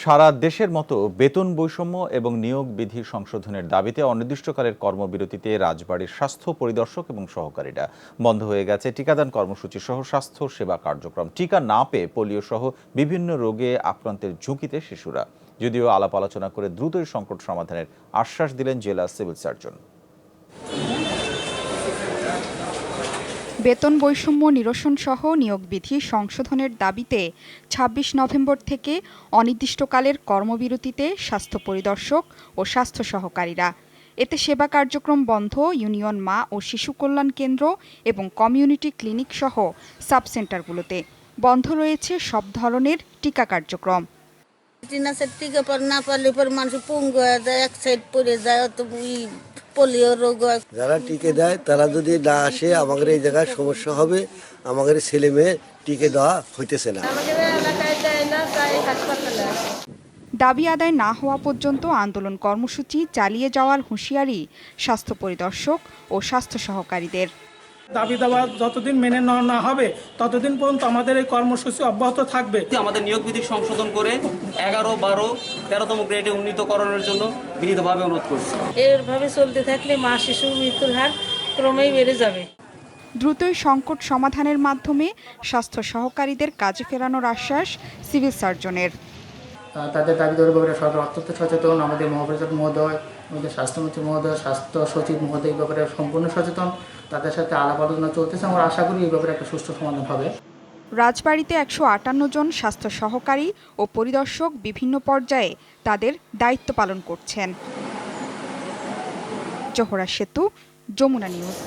সারা দেশের মতো বেতন বৈষম্য এবং নিয়োগ বিধি সংশোধনের দাবিতে অনির্দিষ্টকালের কর্মবিরতিতে রাজবাড়ির স্বাস্থ্য পরিদর্শক এবং সহকারীরা বন্ধ হয়ে গেছে টিকাদান কর্মসূচি সহ স্বাস্থ্য সেবা কার্যক্রম। টিকা না পেয়ে পোলিও সহ বিভিন্ন রোগে আক্রান্তের ঝুঁকিতে শিশুরা। যদিও আলাপ আলোচনা করে দ্রুতই সংকট সমাধানের আশ্বাস দিলেন জেলা সিভিল সার্জন। বেতন বৈষম্য নিরসন সহ নিয়োগ বিধি সংশোধনের দাবিতে ২৬ নভেম্বর থেকে অনির্দিষ্টকালের কর্মবিরতিতে স্বাস্থ্য পরিদর্শক ও স্বাস্থ্য সহকারীরা। এতে সেবা কার্যক্রম বন্ধ, ইউনিয়ন মা ও শিশু কল্যাণ কেন্দ্র এবং কমিউনিটি ক্লিনিক সহ সাবসেন্টারগুলোতে বন্ধ রয়েছে সব ধরনের টিকা কার্যক্রম। টিনাসের টিকা পর না পারলে পর মানুষ পঙ্গু হয়ে যায় এক সাইড পড়ে যায় অত পোলিও রোগ হয়। যারা টিকে দেয় তারা যদি না আসে আমাদের এই জায়গায় সমস্যা হবে। আমাদের ছেলে মেয়ে টিকে দেওয়া হইতেছে না। দাবি আদায় না হওয়া পর্যন্ত আন্দোলন কর্মসূচি চালিয়ে যাওয়ার হুঁশিয়ারি স্বাস্থ্য পরিদর্শক ও স্বাস্থ্য সহকারীদের। দাবি দাবা যতদিন মেনে নেওয়া না হবে ততদিন পর্যন্ত আমাদের এই কর্মসূচি অব্যাহত থাকবে। আমাদের নিয়োগ বিধি সংশোধন করে এগারো বারো তেরোতম গ্রেডে উন্নীতকরণের জন্য বিনীতভাবে অনুরোধ করছি। এভাবে চলতে থাকলে মা শিশু মৃত্যুর হার ক্রমেই বেড়ে যাবে। দ্রুতই সংকট সমাধানের মাধ্যমে স্বাস্থ্য সহকারীদের কাজে ফেরানোর আশ্বাস সিভিল সার্জনের। তাদের দাবি দেওয়ার ব্যাপারে সরকার অত্যন্ত সচেতন আমাদের মহাপরিচালক মহোদয় আমাদের স্বাস্থ্যমন্ত্রী মহোদয় স্বাস্থ্য সচিব মহোদয় ব্যাপারে সম্পূর্ণ সচেতন। তাদের সাথে আলাপ আলোচনা চলতেছে। আমরা আশা করি এই ব্যাপারে একটা সুষ্ঠু সমাধান হবে। রাজবাড়িতে একশো আটান্ন জন স্বাস্থ্য সহকারী ও পরিদর্শক বিভিন্ন পর্যায়ে তাদের দায়িত্ব পালন করছেন। জোহরা সেতু, যমুনা নিউজ।